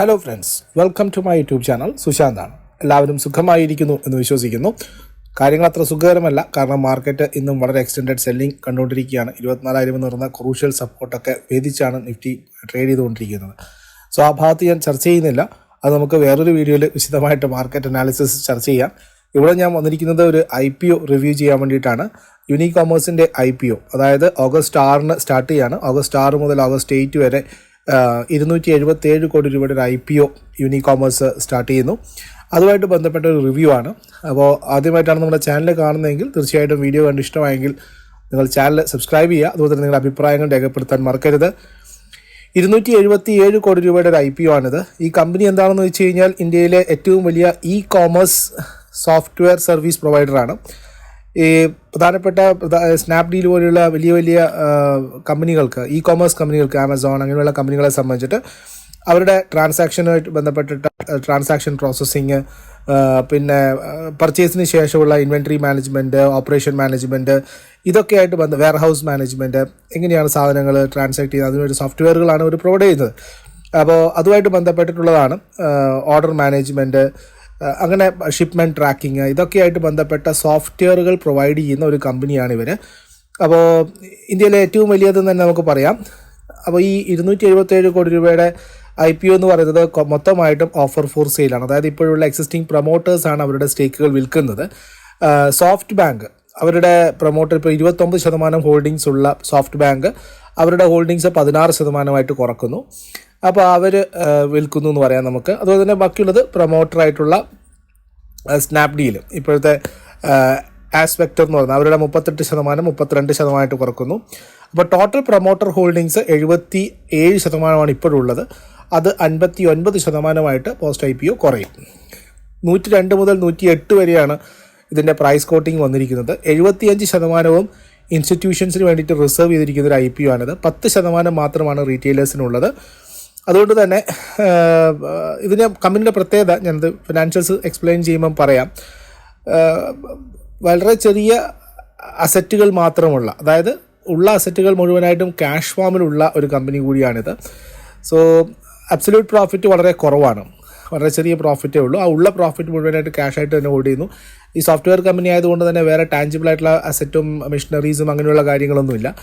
Hello friends welcome to my YouTube channel സുശാന്താണ് എല്ലാവരും സുഖമായിരിക്കുന്നു എന്ന് വിശ്വസിക്കുന്നു. കാര്യങ്ങൾ അത്ര സുഖകരമല്ല. കാരണം മാർക്കറ്റ് ഇന്നും വളരെ എക്സ്റ്റൻഡഡ് സെല്ലിംഗ് കണ്ടുകൊണ്ടിരിക്കുകയാണ്. ഇരുപത്തിനാലായിരം എന്ന് പറയുന്ന ക്രൂഷ്യൽ സപ്പോർട്ടൊക്കെ വേദിച്ചാണ് നിഫ്റ്റി ട്രേഡ് ചെയ്തുകൊണ്ടിരിക്കുന്നത്. സോ ആ ഭാഗത്ത് ഞാൻ ചർച്ച ചെയ്യുന്നില്ല. അത് നമുക്ക് വേറൊരു വീഡിയോയിൽ വിശദമായിട്ട് മാർക്കറ്റ് അനാലിസിസ് ചർച്ച ചെയ്യാം. ഇവിടെ ഞാൻ വന്നിരിക്കുന്നത് ഒരു ഐ പി ഒ റിവ്യൂ ചെയ്യാൻ വേണ്ടിയിട്ടാണ്. യൂണി കോമേഴ്സിന്റെ ഐ പി ഒ അതായത് ഓഗസ്റ്റ് ആറിന് സ്റ്റാർട്ട് ചെയ്യാണ്. ഓഗസ്റ്റ് ആറ് മുതൽ ഓഗസ്റ്റ് എയ്റ്റ് വരെ ഇരുന്നൂറ്റി എഴുപത്തി ഏഴ് കോടി രൂപയുടെ ഒരു I P O Unicommerce start ചെയ്യുന്നു. അതുമായിട്ട് ബന്ധപ്പെട്ട ഒരു റിവ്യൂ ആണ്. അപ്പോൾ ആദ്യമായിട്ടാണ് നമ്മുടെ ചാനൽ കാണുന്നതെങ്കിൽ തീർച്ചയായിട്ടും വീഡിയോ കണ്ട് ഇഷ്ടമായെങ്കിൽ നിങ്ങൾ ചാനൽ സബ്സ്ക്രൈബ് ചെയ്യുക. അതുപോലെ തന്നെ നിങ്ങളുടെ അഭിപ്രായങ്ങൾ രേഖപ്പെടുത്താൻ മറക്കരുത്. ഇരുന്നൂറ്റി എഴുപത്തി ഏഴ് കോടി രൂപയുടെ ഒരു ഐ പി ഒ ആണിത്. ഈ കമ്പനി എന്താണെന്ന് വെച്ച് കഴിഞ്ഞാൽ ഇന്ത്യയിലെ ഏറ്റവും വലിയ ഇ കോമേഴ്സ് സോഫ്റ്റ്വെയർ സർവീസ് പ്രൊവൈഡറാണ്. ഈ പ്രധാനപ്പെട്ട സ്നാപ്ഡീൽ പോലെയുള്ള വലിയ വലിയ കമ്പനികൾക്ക് ഇ കോമേഴ്സ് കമ്പനികൾക്ക് ആമസോൺ അങ്ങനെയുള്ള കമ്പനികളെ സംബന്ധിച്ചിട്ട് അവരുടെ ട്രാൻസാക്ഷനുമായിട്ട് ബന്ധപ്പെട്ടിട്ട് ട്രാൻസാക്ഷൻ പ്രോസസ്സിങ് പിന്നെ പർച്ചേസിന് ശേഷമുള്ള ഇൻവെൻട്രി മാനേജ്മെന്റ് ഓപ്പറേഷൻ മാനേജ്മെന്റ് ഇതൊക്കെയായിട്ട് ബന്ധ വെയർ ഹൗസ് മാനേജ്മെന്റ് എങ്ങനെയാണ് സാധനങ്ങൾ ട്രാൻസാക്ട് ചെയ്യുന്നത്. അതിനൊരു സോഫ്റ്റ്വെയറുകളാണ് അവർ പ്രൊവൈഡ് ചെയ്യുന്നത്. അപ്പോൾ അതുമായിട്ട് ബന്ധപ്പെട്ടിട്ടുള്ളതാണ് ഓർഡർ മാനേജ്മെന്റ് അങ്ങനെ ഷിപ്മെന്റ് ട്രാക്കിങ് ഇതൊക്കെയായിട്ട് ബന്ധപ്പെട്ട സോഫ്റ്റ്വെയറുകൾ പ്രൊവൈഡ് ചെയ്യുന്ന ഒരു കമ്പനിയാണ് ഇവർ അപ്പോൾ ഇന്ത്യയിലെ ഏറ്റവും വലിയതെന്ന് തന്നെ നമുക്ക് പറയാം. അപ്പോൾ ഈ ഇരുന്നൂറ്റി എഴുപത്തേഴ് കോടി രൂപയുടെ ഐ പി ഒ എന്ന് പറയുന്നത് മൊത്തമായിട്ടും ഓഫർ ഫോർ സെയിലാണ് അതായത് ഇപ്പോഴുള്ള എക്സിസ്റ്റിംഗ് പ്രൊമോട്ടേഴ്സാണ് അവരുടെ സ്റ്റേക്കുകൾ വിൽക്കുന്നത്. സോഫ്റ്റ് ബാങ്ക് അവരുടെ പ്രൊമോട്ടർ ഇപ്പോൾ ഇരുപത്തൊമ്പത് ശതമാനം ഹോൾഡിങ്സ് ഉള്ള സോഫ്റ്റ് ബാങ്ക് അവരുടെ ഹോൾഡിങ്സ് പതിനാറ് ശതമാനമായിട്ട് കുറക്കുന്നു. അപ്പോൾ അവർ വിൽക്കുന്നു എന്ന് പറയാം നമുക്ക്. അതുപോലെ തന്നെ ബാക്കിയുള്ളത് പ്രൊമോട്ടറായിട്ടുള്ള സ്നാപ്ഡീൽ ഇപ്പോഴത്തെ ആസ്പെക്ടർ എന്ന് പറയുന്നത് അവരുടെ മുപ്പത്തെട്ട് ശതമാനം മുപ്പത്തിരണ്ട് ശതമാനമായിട്ട് കുറക്കുന്നു. അപ്പോൾ ടോട്ടൽ പ്രൊമോട്ടർ ഹോൾഡിങ്സ് എഴുപത്തി ഏഴ് ശതമാനമാണ് ഇപ്പോഴുള്ളത്. അത് അൻപത്തി ഒൻപത് ശതമാനമായിട്ട് പോസ്റ്റ് ഐ പി ഒ കുറയും. നൂറ്റി രണ്ട് മുതൽ നൂറ്റി എട്ട് വരെയാണ് ഇതിന്റെ പ്രൈസ് കോട്ടിംഗ് വന്നിരിക്കുന്നത്. എഴുപത്തിയഞ്ച് ശതമാനവും ഇൻസ്റ്റിറ്റ്യൂഷൻസിന് വേണ്ടിയിട്ട് റിസർവ് ചെയ്തിരിക്കുന്ന ഒരു ഐ പി ഒ ആണിത്. പത്ത് ശതമാനം മാത്രമാണ് റീറ്റെയിലേഴ്സിനുള്ളത് അതുകൊണ്ട് തന്നെ ഇതിന് കമ്പനിയുടെ പ്രത്യേകത ഞാനത് ഫിനാൻഷ്യൽസ് എക്സ്പ്ലെയിൻ ചെയ്യുമ്പം പറയാം. വളരെ ചെറിയ അസറ്റുകൾ മാത്രമുള്ള അതായത് ഉള്ള അസറ്റുകൾ മുഴുവനായിട്ടും ക്യാഷ് ഫോമിലുള്ള ഒരു കമ്പനി കൂടിയാണിത്. സോ അബ്സല്യൂട്ട് പ്രോഫിറ്റ് വളരെ കുറവാണ്. വളരെ ചെറിയ പ്രോഫിറ്റേ ഉള്ളൂ. ആ ഉള്ള പ്രോഫിറ്റ് മുഴുവനായിട്ട് ക്യാഷ് ആയിട്ട് തന്നെ ഹോൾഡ് ചെയ്യുന്നു. ഈ സോഫ്റ്റ്വെയർ കമ്പനി ആയതുകൊണ്ട് തന്നെ വേറെ ടാഞ്ചിബിൾ ആയിട്ടുള്ള അസറ്റും മെഷീനറീസും അങ്ങനെയുള്ള കാര്യങ്ങളൊന്നുമില്ല.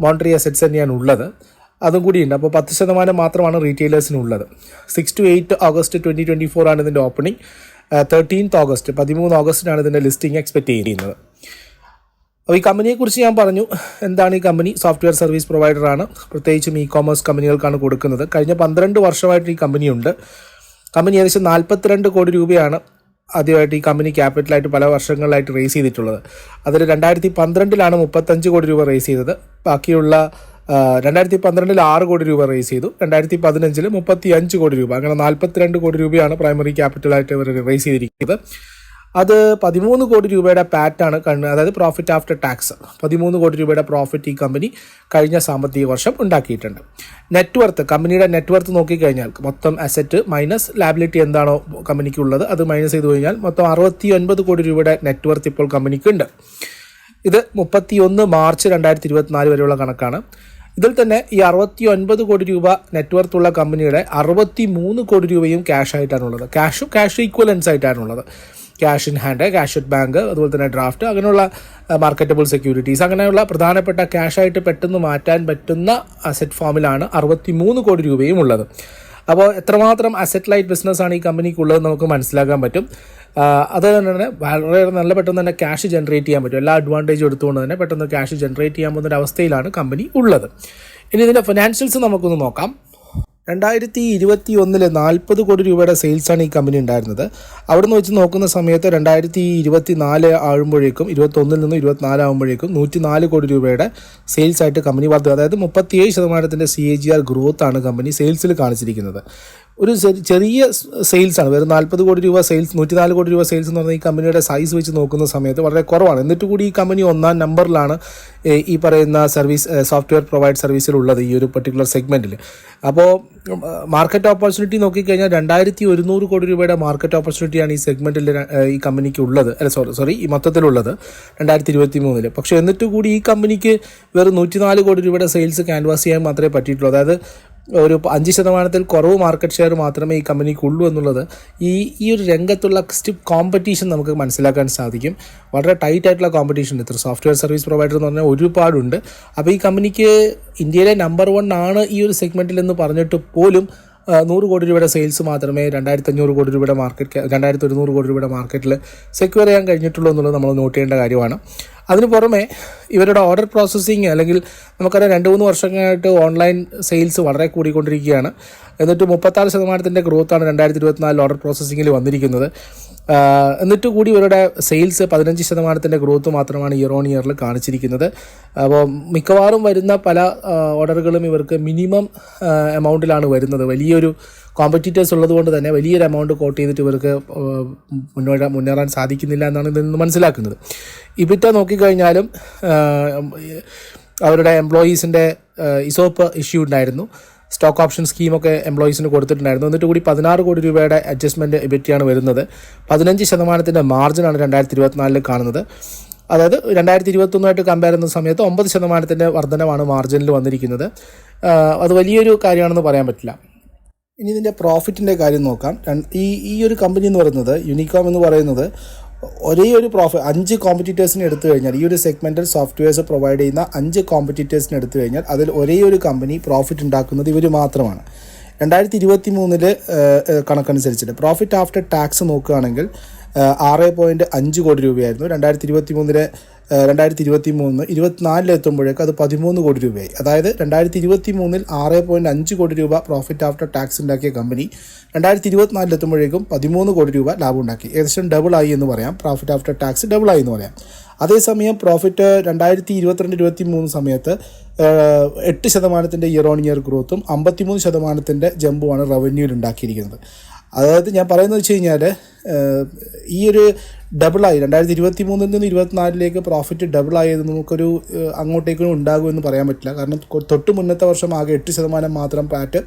മോണിറ്ററി അസറ്റ്സ് തന്നെയാണ് ഉള്ളത്. അതും കൂടിയുണ്ട്. അപ്പോൾ പത്ത് ശതമാനം മാത്രമാണ് റീറ്റെയിലേഴ്സിനുള്ളത് six to eight August twenty twenty four ആണ് ഇതിന്റെ ഓപ്പണിംഗ് തേർട്ടീൻത്ത് ഓഗസ്റ്റ് പതിമൂന്ന് ഓഗസ്റ്റിനാണ് ഇതിന്റെ ലിസ്റ്റിംഗ് എക്സ്പെക്റ്റ് ചെയ്തിരിക്കുന്നത് അപ്പോൾ ഈ കമ്പനിയെക്കുറിച്ച് ഞാൻ പറഞ്ഞു എന്താണ് ഈ കമ്പനി? സോഫ്റ്റ്വെയർ സർവീസ് പ്രൊവൈഡറാണ് പ്രത്യേകിച്ചും ഇ കോമേഴ്സ് കമ്പനികൾക്കാണ് കൊടുക്കുന്നത്. കഴിഞ്ഞ പന്ത്രണ്ട് വർഷമായിട്ട് ഈ കമ്പനിയുണ്ട്. കമ്പനി ഏകദേശം നാൽപ്പത്തിരണ്ട് കോടി രൂപയാണ് ആദ്യമായിട്ട് ഈ കമ്പനി ക്യാപിറ്റലായിട്ട് പല വർഷങ്ങളിലായിട്ട് റേസ് ചെയ്തിട്ടുള്ളത്. അതിൽ രണ്ടായിരത്തി പന്ത്രണ്ടിലാണ് മുപ്പത്തഞ്ച് കോടി രൂപ റേസ് ചെയ്തത്. ബാക്കിയുള്ള രണ്ടായിരത്തി പന്ത്രണ്ടിൽ ആറ് കോടി രൂപ റേസ് ചെയ്തു. രണ്ടായിരത്തി പതിനഞ്ചിൽ മുപ്പത്തി അഞ്ച് കോടി രൂപ. അങ്ങനെ നാൽപ്പത്തിരണ്ട് കോടി രൂപയാണ് പ്രൈമറി ക്യാപിറ്റലായിട്ട് ഇവർ റേസ് ചെയ്തിരിക്കുന്നത്. അത് പതിമൂന്ന് കോടി രൂപയുടെ പാറ്റാണ് കണ്ണ് അതായത് പ്രോഫിറ്റ് ആഫ്റ്റർ ടാക്സ് പതിമൂന്ന് കോടി രൂപയുടെ പ്രോഫിറ്റ് ഈ കമ്പനി കഴിഞ്ഞ സാമ്പത്തിക വർഷം ഉണ്ടാക്കിയിട്ടുണ്ട്. നെറ്റ്വർത്ത് കമ്പനിയുടെ നെറ്റ്വർത്ത് നോക്കിക്കഴിഞ്ഞാൽ മൊത്തം അസറ്റ് മൈനസ് ലാബിലിറ്റി എന്താണോ കമ്പനിക്ക് ഉള്ളത് അത് മൈനസ് ചെയ്തു കഴിഞ്ഞാൽ മൊത്തം അറുപത്തി ഒൻപത് കോടി രൂപയുടെ നെറ്റ്വർത്ത് ഇപ്പോൾ കമ്പനിക്കുണ്ട് ഇത് മുപ്പത്തി ഒന്ന് മാർച്ച് രണ്ടായിരത്തി ഇരുപത്തിനാല് വരെയുള്ള കണക്കാണ്. ഇതിൽ തന്നെ ഈ അറുപത്തി ഒൻപത് കോടി രൂപ നെറ്റ്വർത്ത് ഉള്ള കമ്പനിയുടെ അറുപത്തി മൂന്ന് കോടി രൂപയും ക്യാഷ് ആയിട്ടാണുള്ളത്. ക്യാഷും cash equivalence ആയിട്ടാണുള്ളത്. Cash in hand cash at bank അതുപോലെ തന്നെ ഡ്രാഫ്റ്റ് അങ്ങനെയുള്ള മാർക്കറ്റബിൾ സെക്യൂരിറ്റീസ് അങ്ങനെയുള്ള പ്രധാനപ്പെട്ട ക്യാഷ് ആയിട്ട് പെട്ടെന്ന് മാറ്റാൻ പറ്റുന്ന അസറ്റ് ഫോമിലാണ് അറുപത്തി മൂന്ന് കോടി രൂപയും ഉള്ളത്. അപ്പോൾ എത്രമാത്രം അസറ്റ് ലൈറ്റ് ബിസിനസ്സാണ് ഈ കമ്പനിക്ക് ഉള്ളത് നമുക്ക് മനസ്സിലാക്കാൻ പറ്റും. അത് തന്നെ വളരെ നല്ല പെട്ടെന്ന് തന്നെ ക്യാഷ് ജനറേറ്റ് ചെയ്യാൻ പറ്റും. എല്ലാ അഡ്വാന്റേജും എടുത്തുകൊണ്ട് തന്നെ പെട്ടെന്ന് ക്യാഷ് ജനറേറ്റ് ചെയ്യാൻ പോകുന്ന ഒരു അവസ്ഥയിലാണ് കമ്പനി ഉള്ളത്. ഇനി ഇതിന്റെ ഫിനാൻഷ്യൽസ് നമുക്കൊന്ന് നോക്കാം. രണ്ടായിരത്തി ഇരുപത്തി ഒന്നിൽ നാൽപ്പത് കോടി രൂപയുടെ സെയിൽസാണ് ഈ കമ്പനി ഉണ്ടായിരുന്നത്. അവിടെ നിന്ന് വെച്ച് നോക്കുന്ന സമയത്ത് രണ്ടായിരത്തി ഇരുപത്തി നാല് ആകുമ്പോഴേക്കും ഇരുപത്തൊന്നിൽ നിന്ന് ഇരുപത്തിനാല് ആകുമ്പോഴേക്കും നൂറ്റി നാല് കോടി രൂപയുടെ സെയിൽസ് ആയിട്ട് കമ്പനി വർദ്ധ അതായത് മുപ്പത്തിയേഴ് ശതമാനത്തിന്റെ സി എ ജി ആർ ഗ്രോത്താണ് കമ്പനി സെയിൽസിൽ കാണിച്ചിരിക്കുന്നത്. ഒരു ചെറിയ സെയിൽസാണ്. വെറും നാൽപ്പത് കോടി രൂപ സെയിൽസ് നൂറ്റിനാല് കോടി രൂപ സെയിൽസ് എന്ന് പറഞ്ഞാൽ ഈ കമ്പനിയുടെ സൈസ് വെച്ച് നോക്കുന്ന സമയത്ത് വളരെ കുറവാണ്. എന്നിട്ട് കൂടി ഈ കമ്പനി ഒന്നാം നമ്പറിലാണ് ഈ പറയുന്ന സർവീസ് സോഫ്റ്റ്വെയർ പ്രൊവൈഡ് സർവീസിലുള്ളത് ഈ ഒരു പെർട്ടിക്കുലർ സെഗ്മെന്റിൽ അപ്പോൾ മാർക്കറ്റ് ഓപ്പർച്യൂണിറ്റി നോക്കിക്കഴിഞ്ഞാൽ രണ്ടായിരത്തി ഒരുന്നൂറ് കോടി രൂപയുടെ മാർക്കറ്റ് ഓപ്പർച്യൂണിറ്റിയാണ് ഈ സെഗ്മെന്റിൽ ഈ കമ്പനിക്ക് ഉള്ളത് അല്ല സോറി സോറി ഈ മൊത്തത്തിലുള്ളത് രണ്ടായിരത്തി ഇരുപത്തി മൂന്നിൽ പക്ഷേ എന്നിട്ട് കൂടി ഈ കമ്പനിക്ക് വെറും നൂറ്റിനാല് കോടി രൂപയുടെ സെയിൽസ് ക്യാൻവാസ് ചെയ്യാൻ മാത്രമേ പറ്റിയിട്ടുള്ളൂ. അതായത് ഒരു അഞ്ച് ശതമാനത്തിൽ കുറവ് മാർക്കറ്റ് ഷെയർ മാത്രമേ ഈ കമ്പനിക്കുള്ളൂ എന്നുള്ളത് ഈ ഈ ഒരു രംഗത്തുള്ള സ്റ്റിപ്പ് കോമ്പറ്റീഷൻ നമുക്ക് മനസ്സിലാക്കാൻ സാധിക്കും. വളരെ ടൈറ്റ് ആയിട്ടുള്ള കോമ്പറ്റീഷൻ ഉണ്ട്. ഇത്ര സോഫ്റ്റ്വെയർ സർവീസ് പ്രൊവൈഡർ എന്ന് പറഞ്ഞാൽ ഒരുപാടുണ്ട്. അപ്പോൾ ഈ കമ്പനിക്ക് ഇന്ത്യയിലെ നമ്പർ വൺ ആണ് ഈ ഒരു സെഗ്മെന്റിൽ എന്ന് പറഞ്ഞിട്ട് പോലും നൂറ് കോടി രൂപയുടെ സെയിൽസ് മാത്രമേ രണ്ടായിരത്തി അഞ്ഞൂറ് കോടി രൂപയുടെ മാർക്കറ്റ് രണ്ടായിരത്തി ഒരുന്നൂറ് കോടി രൂപയുടെ മാർക്കറ്റിൽ സെക്യൂർ ചെയ്യാൻ കഴിഞ്ഞിട്ടുള്ളൂ എന്നുള്ളത് നമ്മൾ നോട്ട് ചെയ്യേണ്ട കാര്യമാണ്. അതിന് പുറമെ ഇവരുടെ ഓർഡർ പ്രോസസ്സിങ് അല്ലെങ്കിൽ നമുക്കറിയാം രണ്ട് മൂന്ന് വർഷങ്ങളായിട്ട് ഓൺലൈൻ സെയിൽസ് വളരെ കൂടിക്കൊണ്ടിരിക്കുകയാണ്. എന്നിട്ട് മുപ്പത്താറ് ശതമാനത്തിന്റെ ഗ്രോത്താണ് രണ്ടായിരത്തി ഇരുപത്തിനാലിൽ ഓർഡർ പ്രോസസ്സിങ്ങിൽ വന്നിരിക്കുന്നത്. എന്നിട്ട് കൂടി ഇവരുടെ സെയിൽസ് പതിനഞ്ച് ശതമാനത്തിന്റെ ഗ്രോത്ത് മാത്രമാണ് ഇയർ ഓൺ ഇയറിൽ കാണിച്ചിരിക്കുന്നത്. അപ്പോൾ മിക്കവാറും വരുന്ന പല ഓർഡറുകളും ഇവർക്ക് മിനിമം എമൗണ്ടിലാണ് വരുന്നത്. വലിയൊരു കോമ്പറ്റീറ്റേഴ്സ് ഉള്ളതുകൊണ്ട് തന്നെ വലിയൊരു എമൗണ്ട് കോട്ട് ചെയ്തിട്ട് ഇവർക്ക് മുന്നോട്ട് മുന്നേറാൻ സാധിക്കുന്നില്ല എന്നാണ് ഇതിൽ നിന്ന് മനസ്സിലാക്കുന്നത്. ഇബിറ്റ നോക്കിക്കഴിഞ്ഞാലും അവരുടെ എംപ്ലോയീസിന്റെ ഇസോപ്പ് ഇഷ്യൂ ഉണ്ടായിരുന്നു. സ്റ്റോക്ക് ഓപ്ഷൻ സ്കീമൊക്കെ എംപ്ലോയീസിന് കൊടുത്തിട്ടുണ്ടായിരുന്നു. എന്നിട്ട് കൂടി പതിനാറ് കോടി രൂപയുടെ അഡ്ജസ്റ്റ്മെന്റ് ഇബിറ്റിയാണ് വരുന്നത്. പതിനഞ്ച് ശതമാനത്തിന്റെ മാർജിനാണ് രണ്ടായിരത്തി ഇരുപത്തിനാലിൽ കാണുന്നത്. അതായത് രണ്ടായിരത്തി ഇരുപത്തൊന്നുമായിട്ട് കമ്പയർ ചെയ്യുന്ന സമയത്ത് ഒമ്പത് ശതമാനത്തിന്റെ വർധനമാണ് മാർജിനിൽ വന്നിരിക്കുന്നത്. അത് വലിയൊരു കാര്യമാണെന്ന് പറയാൻ പറ്റില്ല. ഇനി ഇതിന്റെ പ്രോഫിറ്റിന്റെ കാര്യം നോക്കാം. ഈ ഈ ഒരു കമ്പനി എന്ന് പറയുന്നത് യൂണിക്കോം എന്ന് പറയുന്നത് ഒരേ ഒരു പ്രോഫിറ്റ് അഞ്ച് കോമ്പറ്റീറ്റേഴ്സിനെ എടുത്തു കഴിഞ്ഞാൽ ഈ ഒരു സെഗ്മെന്റൽ സോഫ്റ്റ്വെയർസ് പ്രൊവൈഡ് ചെയ്യുന്ന അഞ്ച് കോമ്പറ്റീറ്റേഴ്സിനെ എടുത്തു കഴിഞ്ഞാൽ അതിൽ ഒരേ ഒരു കമ്പനി പ്രോഫിറ്റ് ഉണ്ടാക്കുന്നത് ഇവർ മാത്രമാണ്. രണ്ടായിരത്തി ഇരുപത്തി മൂന്നിൽ കണക്കനുസരിച്ചിട്ട്. പ്രോഫിറ്റ് ആഫ്റ്റർ ടാക്സ് നോക്കുകയാണെങ്കിൽ ആറ് പോയിന്റ് അഞ്ച് കോടി രൂപയായിരുന്നു. രണ്ടായിരത്തി ഇരുപത്തി മൂന്നിലെ രണ്ടായിരത്തി ഇരുപത്തി മൂന്ന് ഇരുപത്തിനാലിൽ എത്തുമ്പോഴേക്ക് അത് പതിമൂന്ന് കോടി രൂപയായി. അതായത് രണ്ടായിരത്തി ഇരുപത്തി മൂന്നിൽ ആറ് പോയിന്റ് അഞ്ച് കോടി രൂപ പ്രോഫിറ്റ് ആഫ്റ്റർ ടാക്സ് ഉണ്ടാക്കിയ കമ്പനി രണ്ടായിരത്തി ഇരുപത്തിനാലിൽ എത്തുമ്പോഴേക്കും പതിമൂന്ന് കോടി രൂപ ലാഭം ഉണ്ടാക്കി. ഏകദേശം ഡബിൾ ആയി എന്ന് പറയാം. പ്രോഫിറ്റ് ആഫ്റ്റർ ടാക്സ് ഡബിൾ ആയി എന്ന് പറയാം. അതേസമയം പ്രോഫിറ്റ് രണ്ടായിരത്തി ഇരുപത്തിരണ്ട് ഇരുപത്തി മൂന്ന് സമയത്ത് എട്ട് ശതമാനത്തിന്റെ ഇയർ ഓൺ ഇയർ ഗ്രോത്തും അമ്പത്തിമൂന്ന് ശതമാനത്തിന്റെ ജമ്പുമാണ് റവന്യൂവിൽ ഉണ്ടാക്കിയിരിക്കുന്നത്. അതായത് ഞാൻ പറയുന്നത് വെച്ച് കഴിഞ്ഞാൽ ഈ ഒരു ഡബിളായി രണ്ടായിരത്തി ഇരുപത്തി മൂന്നിൽ നിന്ന് ഇരുപത്തിനാലിലേക്ക് പ്രോഫിറ്റ് ഡബിളായത് നമുക്കൊരു അങ്ങോട്ടേക്കും ഉണ്ടാകുമെന്ന് പറയാൻ പറ്റില്ല. കാരണം തൊട്ട് മുന്നത്തെ വർഷം ആകെ എട്ട് ശതമാനം മാത്രം പാറ്റ്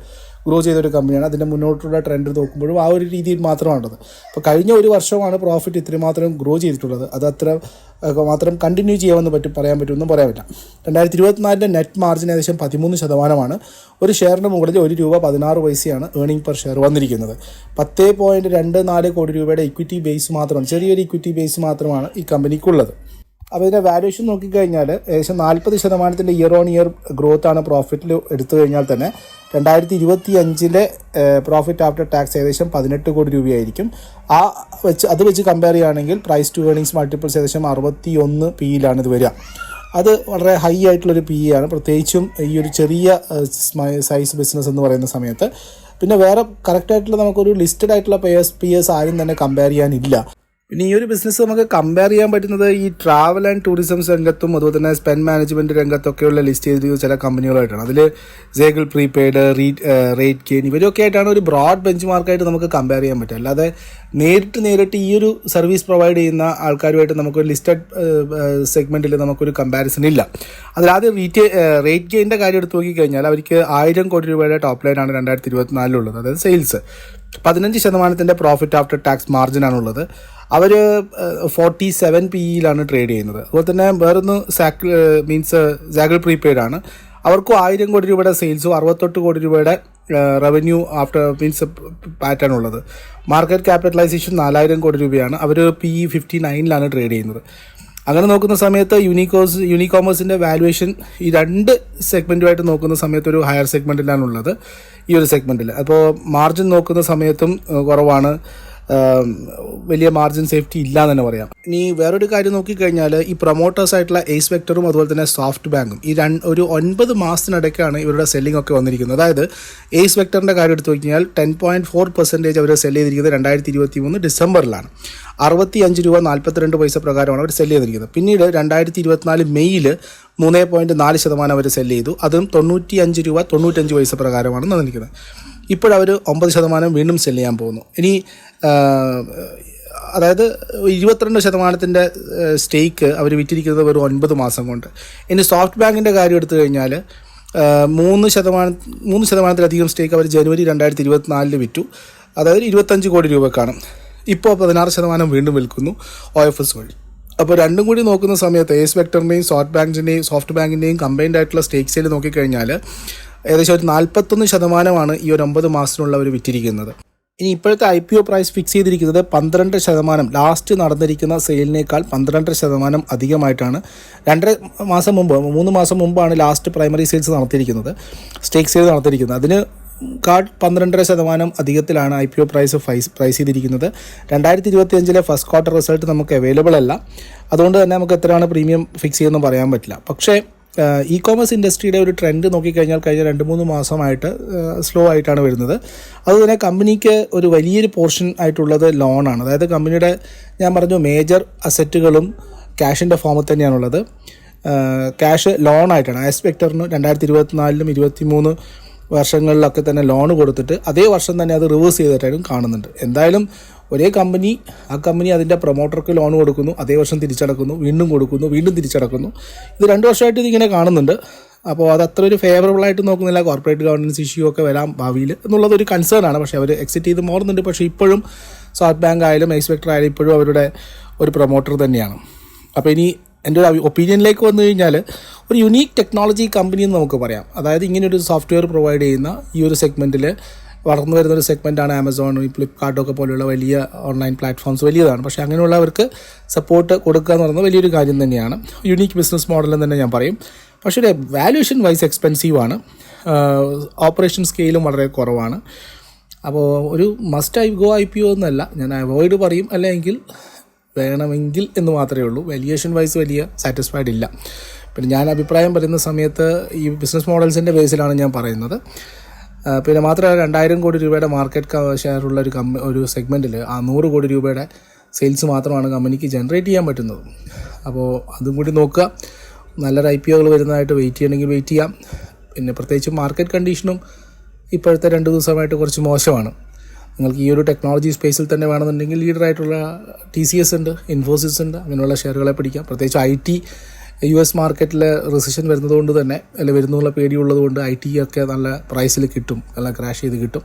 ഗ്രോ ചെയ്തൊരു കമ്പനിയാണ് അതിന്റെ മുന്നോട്ടുള്ള ട്രെൻഡ് നോക്കുമ്പോഴും ആ ഒരു രീതിയിൽ മാത്രമാണത് അപ്പോൾ കഴിഞ്ഞ ഒരു വർഷമാണ് പ്രോഫിറ്റ് ഇത്രമാത്രം ഗ്രോ ചെയ്തിട്ടുള്ളത്. അത് അത്ര മാത്രം കണ്ടിന്യൂ ചെയ്യാമെന്ന് പറ്റും പറയാൻ പറ്റുമെന്നും പറയാൻ പറ്റില്ല രണ്ടായിരത്തി ഇരുപത്തിനാലിന്റെ നെറ്റ് മാർജിൻ ഏകദേശം പതിമൂന്ന് ശതമാനമാണ്. ഒരു ഷെയറിന് മുകളിൽ ഒരു രൂപ പതിനാറ് പൈസയാണ് ഏണിംഗ് പെർ ഷെയർ വന്നിരിക്കുന്നത്. പത്ത് പോയിന്റ് രണ്ട് നാല് കോടി രൂപയുടെ ഇക്വിറ്റി ബേസ് മാത്രമാണ്. ചെറിയൊരു ഇക്വിറ്റി ബേസ് മാത്രമാണ് ഈ കമ്പനിക്കുള്ളത് അപ്പോൾ ഇതിന്റെ വാല്യൂഷൻ നോക്കിക്കഴിഞ്ഞാൽ ഏകദേശം നാൽപ്പത് ശതമാനത്തിന്റെ ഇയർ ഓൺ ഇയർ ഗ്രോത്ത് ആണ് പ്രോഫിറ്റിൽ എടുത്തു കഴിഞ്ഞാൽ തന്നെ രണ്ടായിരത്തി ഇരുപത്തി അഞ്ചിലെ പ്രോഫിറ്റ് ആഫ്റ്റർ ടാക്സ് ഏകദേശം പതിനെട്ട് കോടി രൂപയായിരിക്കും. ആ വെച്ച് അത് വെച്ച് കമ്പയർ ചെയ്യുകയാണെങ്കിൽ പ്രൈസ് ടു ഏണിങ്സ് മൾട്ടിപ്പിൾസ് ഏകദേശം അറുപത്തി ഒന്ന് പിയിലാണ് ഇത് വരിക. അത് വളരെ ഹൈ ആയിട്ടുള്ളൊരു പി ആണ്. പ്രത്യേകിച്ചും ഈ ഒരു ചെറിയ സൈസ് ബിസിനസ് എന്ന് പറയുന്ന സമയത്ത്. പിന്നെ വേറെ കറക്റ്റായിട്ടുള്ള നമുക്കൊരു ലിസ്റ്റഡ് ആയിട്ടുള്ള പേഴ്സ് പി എസ് ആരും തന്നെ കമ്പയർ ചെയ്യാനില്ല. പിന്നെ ഈ ഒരു ബിസിനസ് നമുക്ക് കമ്പയർ ചെയ്യാൻ പറ്റുന്നത് ഈ ട്രാവൽ ആൻഡ് ടൂറിസം രംഗത്തും അതുപോലെ തന്നെ സ്പെൻഡ് മാനേജ്മെന്റ് രംഗത്തൊക്കെയുള്ള ലിസ്റ്റ് ചെയ്തിരിക്കുന്ന ചില കമ്പനികളായിട്ടാണ് അതിൽ സേഗിൾ പ്രീപെയ്ഡ് റീ റേറ്റ് ഗെയിൻ ഇവരൊക്കെ ആയിട്ടാണ് ഒരു ബ്രോഡ് ബെഞ്ച് മാർക്കായിട്ട് നമുക്ക് കമ്പയർ ചെയ്യാൻ പറ്റുക. അല്ലാതെ നേരിട്ട് നേരിട്ട് ഈ ഒരു സർവീസ് പ്രൊവൈഡ് ചെയ്യുന്ന ആൾക്കാരുമായിട്ട് നമുക്കൊരു ലിസ്റ്റഡ് സെഗ്മെന്റിൽ നമുക്കൊരു കമ്പാരിസൺ ഇല്ല. അതിലാദ്യം റീറ്റ് റേറ്റ് ഗെയിന്റെ കാര്യം എടുത്ത് നോക്കിക്കഴിഞ്ഞാൽ അവർക്ക് ആയിരം കോടി രൂപയുടെ ടോപ്പ് ലൈനാണ് രണ്ടായിരത്തി ഇരുപത്തിനാലിലുള്ളത് അതായത് സെയിൽസ് പതിനഞ്ച് ശതമാനത്തിന്റെ പ്രോഫിറ്റ് ആഫ്റ്റർ ടാക്സ് മാർജിനാണുള്ളത് അവർ ഫോർട്ടി സെവൻ പി ഇയിലാണ് ട്രേഡ് ചെയ്യുന്നത്. അതുപോലെ തന്നെ വേറൊന്ന് സാക്കിൾ മീൻസ് സാഗിൾ പ്രീപെയ്ഡ് ആണ്. അവർക്കും ആയിരം കോടി രൂപയുടെ സെയിൽസും അറുപത്തെട്ട് കോടി രൂപയുടെ റവന്യൂ ആഫ്റ്റർ മീൻസ് പാറ്റേൺ ഉള്ളത്. മാർക്കറ്റ് ക്യാപിറ്റലൈസേഷൻ നാലായിരം കോടി രൂപയാണ്. അവർ പി ഇ ഫിഫ്റ്റി നയനിലാണ് ട്രേഡ് ചെയ്യുന്നത്. അങ്ങനെ നോക്കുന്ന സമയത്ത് യൂണിക്കോസ് യൂണിക്കോമേഴ്സിന്റെ വാലുവേഷൻ ഈ രണ്ട് സെഗ്മെന്റുമായിട്ട് നോക്കുന്ന സമയത്ത് ഒരു ഹയർ സെഗ്മെന്റിലാണുള്ളത് ഈ ഒരു സെഗ്മെന്റിൽ അപ്പോൾ മാർജിൻ നോക്കുന്ന സമയത്തും കുറവാണ്. വലിയ മാർജിൻ സേഫ്റ്റി ഇല്ല എന്ന് തന്നെ പറയാം. ഇനി വേറൊരു കാര്യം നോക്കിക്കഴിഞ്ഞാൽ ഈ പ്രൊമോട്ടേഴ്സ് ആയിട്ടുള്ള എയ്സ് വെക്ടറും അതുപോലെ തന്നെ സോഫ്റ്റ് ബാങ്കും ഈ രണ്ട് ഒരു ഒൻപത് മാസത്തിനിടയ്ക്കാണ് ഇവരുടെ സെല്ലിംഗ് ഒക്കെ വന്നിരിക്കുന്നത്. അതായത് എയ്സ് വെക്ടറിന്റെ കാര്യം എടുത്തു നോക്കിയാൽ ടെൻ പോയിന്റ് ഫോർ പെർസെന്റേജ് അവർ സെൽ ചെയ്തിരിക്കുന്നത് രണ്ടായിരത്തി ഇരുപത്തി മൂന്ന് ഡിസംബറിലാണ്. അറുപത്തി അഞ്ച് രൂപ നാൽപ്പത്തിരണ്ട് പൈസ പ്രകാരമാണ് അവർ സെൽ ചെയ്തിരിക്കുന്നത്. പിന്നീട് രണ്ടായിരത്തി ഇരുപത്തിനാല് മെയ്യിൽ മൂന്ന് പോയിന്റ് നാല് ശതമാനം അവർ സെൽ ചെയ്തു. അതും തൊണ്ണൂറ്റി അഞ്ച് രൂപ തൊണ്ണൂറ്റഞ്ച് പൈസ പ്രകാരമാണ് നടന്നിരിക്കുന്നത് ഇപ്പോഴവർ ഒമ്പത് ശതമാനം വീണ്ടും സെൽ ചെയ്യാൻ പോകുന്നു. ഇനി അതായത് ഇരുപത്തിരണ്ട് ശതമാനത്തിന്റെ സ്റ്റേക്ക് അവർ വിറ്റിരിക്കുന്നത് വെറും ഒൻപത് മാസം കൊണ്ട്. ഇനി സോഫ്റ്റ് ബാങ്കിന്റെ കാര്യം എടുത്തു കഴിഞ്ഞാൽ മൂന്ന് ശതമാനം മൂന്ന് ശതമാനത്തിലധികം സ്റ്റേക്ക് അവർ ജനുവരി രണ്ടായിരത്തി ഇരുപത്തിനാലിൽ വിറ്റു. അതായത് ഇരുപത്തഞ്ച് കോടി രൂപക്കാണ്. ഇപ്പോൾ പതിനാറ് ശതമാനം വീണ്ടും വിൽക്കുന്നു ഒ എഫ് എസ് വഴി. അപ്പോൾ രണ്ടും കൂടി നോക്കുന്ന സമയത്ത് എസ് വെക്ടറിന്റെയും സോഫ്റ്റ് ബാങ്കിന്റെയും സോഫ്റ്റ് ബാങ്കിന്റെയും കമ്പൈൻഡ് ആയിട്ടുള്ള സ്റ്റേക്ക് സെയിൽ നോക്കിക്കഴിഞ്ഞാൽ ഏകദേശം ഒരു നാൽപ്പത്തൊന്ന് ശതമാനമാണ് ഈ ഒരു ഒമ്പത് മാസത്തിനുള്ള അവർ വിറ്റിരിക്കുന്നത്. ഇനി ഇപ്പോഴത്തെ I P O price fix ചെയ്തിരിക്കുന്നത് പന്ത്രണ്ട് ശതമാനം ലാസ്റ്റ് നടന്നിരിക്കുന്ന സെയിലിനേക്കാൾ പന്ത്രണ്ട് ശതമാനം അധികമായിട്ടാണ്. രണ്ടര മാസം മുമ്പ് മൂന്ന് മാസം മുമ്പാണ് ലാസ്റ്റ് പ്രൈമറി സെയിൽസ് നടത്തിയിരിക്കുന്നത് സ്റ്റേക്ക് സെയിൽ നടത്തിയിരിക്കുന്നത്. അതിന് കാർഡ് പന്ത്രണ്ടര ശതമാനം അധികത്തിലാണ് ഐ പി ഒ പ്രൈസ് ഫൈസ് പ്രൈസ് ചെയ്തിരിക്കുന്നത്. രണ്ടായിരത്തി ഇരുപത്തി അഞ്ചിലെ ഫസ്റ്റ് ക്വാർട്ടർ റിസൾട്ട് നമുക്ക് അവൈലബിൾ അല്ല. അതുകൊണ്ട് തന്നെ നമുക്ക് എത്രയാണ് പ്രീമിയം ഫിക്സ് ചെയ്യുമെന്ന് പറയാൻ പറ്റില്ല. പക്ഷേ ഇ കോമേഴ്സ് ഇൻഡസ്ട്രിയുടെ ഒരു ട്രെൻഡ് നോക്കിക്കഴിഞ്ഞാൽ കഴിഞ്ഞ രണ്ട് മൂന്ന് മാസമായിട്ട് സ്ലോ ആയിട്ടാണ് വരുന്നത്. അതുതന്നെ കമ്പനിക്ക് ഒരു വലിയൊരു പോർഷൻ ആയിട്ടുള്ളത് ലോണാണ് അതായത് കമ്പനിയുടെ ഞാൻ പറഞ്ഞു മേജർ അസറ്റുകളും ക്യാഷിന്റെ ഫോമിൽ തന്നെയാണുള്ളത്. ക്യാഷ് ലോണായിട്ടാണ് ആസ്പെക്ടറിന് രണ്ടായിരത്തി ഇരുപത്തിനാലിലും ഇരുപത്തി മൂന്ന് വർഷങ്ങളിലൊക്കെ തന്നെ ലോൺ കൊടുത്തിട്ട് അതേ വർഷം തന്നെ അത് റിവേഴ്സ് ചെയ്തിട്ടായിരുന്നു കാണുന്നുണ്ട്. എന്തായാലും ഒരേ കമ്പനി ആ കമ്പനി അതിന്റെ പ്രൊമോട്ടർക്ക് ലോൺ കൊടുക്കുന്നു അതേ വർഷം തിരിച്ചടക്കുന്നു വീണ്ടും കൊടുക്കുന്നു വീണ്ടും തിരിച്ചടക്കുന്നു. ഇത് രണ്ട് വർഷമായിട്ട് ഇതിങ്ങനെ കാണുന്നുണ്ട്. അപ്പോൾ അത് അത്ര ഒരു ഫേവറബിൾ ആയിട്ട് നോക്കുന്നില്ല. കോർപ്പറേറ്റ് ഗവർണൻസ് ഇഷ്യൂ ഒക്കെ വരാം ഭാവിയിൽ എന്നുള്ളത് ഒരു കൺസേൺ ആണ്. പക്ഷേ അവർ എക്സിറ്റ് ചെയ്ത് മാറുന്നുണ്ട്. പക്ഷേ ഇപ്പോഴും സൗത്ത് ബാങ്ക് ആയാലും എക്സ്പെക്ടർ ആയാലും ഇപ്പോഴും അവരുടെ ഒരു പ്രൊമോട്ടർ തന്നെയാണ്. അപ്പോൾ ഇനി എന്റെ ഒരു ഒപ്പീനിയനിലേക്ക് വന്നു കഴിഞ്ഞാൽ ഒരു യുണീക്ക് ടെക്നോളജി കമ്പനി എന്ന് നമുക്ക് പറയാം. അതായത് ഇങ്ങനെ ഒരു സോഫ്റ്റ്വെയർ പ്രൊവൈഡ് ചെയ്യുന്ന ഈ ഒരു സെഗ്മെന്റിൽ വളർന്നു വരുന്ന ഒരു സെഗ്മെന്റാണ് ആമസോൺ ഫ്ലിപ്കാർട്ടൊക്കെ പോലെയുള്ള വലിയ ഓൺലൈൻ പ്ലാറ്റ്ഫോംസ് വലിയതാണ്. പക്ഷേ അങ്ങനെയുള്ളവർക്ക് സപ്പോർട്ട് കൊടുക്കുക എന്ന് പറയുന്നത് വലിയൊരു കാര്യം തന്നെയാണ്. യുണീക്ക് ബിസിനസ് മോഡൽ എന്ന് തന്നെ ഞാൻ പറയും. പക്ഷേ ഒരു വാല്യൂഷൻ വൈസ് എക്സ്പെൻസീവ് ആണ്. ഓപ്പറേഷൻ സ്കെയിലും വളരെ കുറവാണ്. അപ്പോൾ ഒരു must I go I P O എന്നല്ല ഞാൻ അവോയ്ഡ് പറയും. അല്ലെങ്കിൽ വേണമെങ്കിൽ എന്ന് മാത്രമേ ഉള്ളൂ. വാല്യുവേഷൻ വൈസ് വലിയ സാറ്റിസ്ഫൈഡ് ഇല്ല. പിന്നെ ഞാൻ അഭിപ്രായം പറയുന്ന സമയത്ത് ഈ ബിസിനസ് മോഡൽസിന്റെ ബേസിലാണ് ഞാൻ പറയുന്നത്. പിന്നെ മാത്രമല്ല രണ്ടായിരം കോടി രൂപയുടെ മാർക്കറ്റ് ഷെയർ ഉള്ള ഒരു കമ്പ ഒരു സെഗ്മെന്റിൽ ആ നൂറ് കോടി രൂപയുടെ സെയിൽസ് മാത്രമാണ് കമ്പനിക്ക് ജനറേറ്റ് ചെയ്യാൻ പറ്റുന്നത്. അപ്പോൾ അതും കൂടി നോക്കുക. നല്ലൊരു ഐ പി ഒകൾ വരുന്നതായിട്ട് വെയിറ്റ് ചെയ്യണമെങ്കിൽ വെയിറ്റ് ചെയ്യാം. പിന്നെ പ്രത്യേകിച്ച് മാർക്കറ്റ് കണ്ടീഷനും ഇപ്പോഴത്തെ രണ്ട് ദിവസമായിട്ട് കുറച്ച് മോശമാണ്. നിങ്ങൾക്ക് ഈ ഒരു ടെക്നോളജി സ്പേസിൽ തന്നെ വേണമെന്നുണ്ടെങ്കിൽ ലീഡറായിട്ടുള്ള ടി സി എസ് ഉണ്ട് ഇൻഫോസിസ് ഉണ്ട് അങ്ങനെയുള്ള ഷെയറുകളെ പിടിക്കാം. പ്രത്യേകിച്ച് ഐ ടി യു എസ് മാർക്കറ്റിൽ റിസഷൻ വരുന്നതുകൊണ്ട് തന്നെ അല്ല വരുന്നുള്ള പേടിയുള്ളത് കൊണ്ട് ഐ ടി ഒക്കെ നല്ല പ്രൈസിൽ കിട്ടും നല്ല ക്രാഷ് ചെയ്ത് കിട്ടും.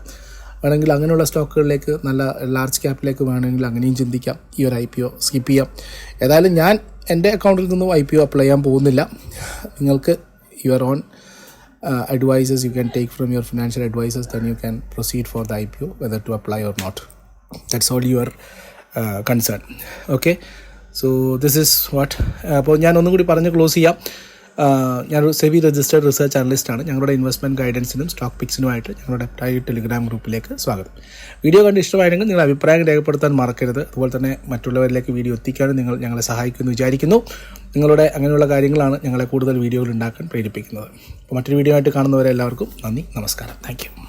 വേണമെങ്കിൽ അങ്ങനെയുള്ള സ്റ്റോക്കുകളിലേക്ക് നല്ല ലാർജ് ക്യാപ്പിലേക്ക് വേണമെങ്കിൽ അങ്ങനെയും ചിന്തിക്കാം ഈ ഒരു ഐ പി ഒ സ്കിപ്പ് ചെയ്യാം. ഏതായാലും ഞാൻ എന്റെ അക്കൗണ്ടിൽ നിന്നും ഐ പി ഒ അപ്ലൈ ചെയ്യാൻ പോകുന്നില്ല. നിങ്ങൾക്ക് your own advises you can take from your financial advises then you can proceed for the I P O to to apply not. Not that's all your concern okay? So this is what അപ്പോൾ ഞാൻ ഒന്നും കൂടി പറഞ്ഞ് close ചെയ്യാം. ഞാനൊരു സെവി registered research അനലിസ്റ്റാണ് ഞങ്ങളുടെ investment ഗൈഡൻസിനും stock പിക്സിനുമായിട്ട് ഞങ്ങളുടെ private Telegram ഗ്രൂപ്പിലേക്ക് സ്വാഗതം. വീഡിയോ കണ്ട് ഇഷ്ടമായെങ്കിൽ നിങ്ങൾ അഭിപ്രായം രേഖപ്പെടുത്താൻ മറക്കരുത്. അതുപോലെ തന്നെ മറ്റുള്ളവരിലേക്ക് വീഡിയോ എത്തിക്കാനും നിങ്ങൾ ഞങ്ങളെ സഹായിക്കുമെന്ന് വിചാരിക്കുന്നു. നിങ്ങളുടെ അങ്ങനെയുള്ള കാര്യങ്ങളാണ് ഞങ്ങളെ കൂടുതൽ വീഡിയോകൾ ഉണ്ടാക്കാൻ പ്രേരിപ്പിക്കുന്നത്. അപ്പോൾ മറ്റൊരു വീഡിയോ ആയിട്ട് കാണുന്നവരെ എല്ലാവർക്കും നന്ദി നമസ്കാരം. താങ്ക്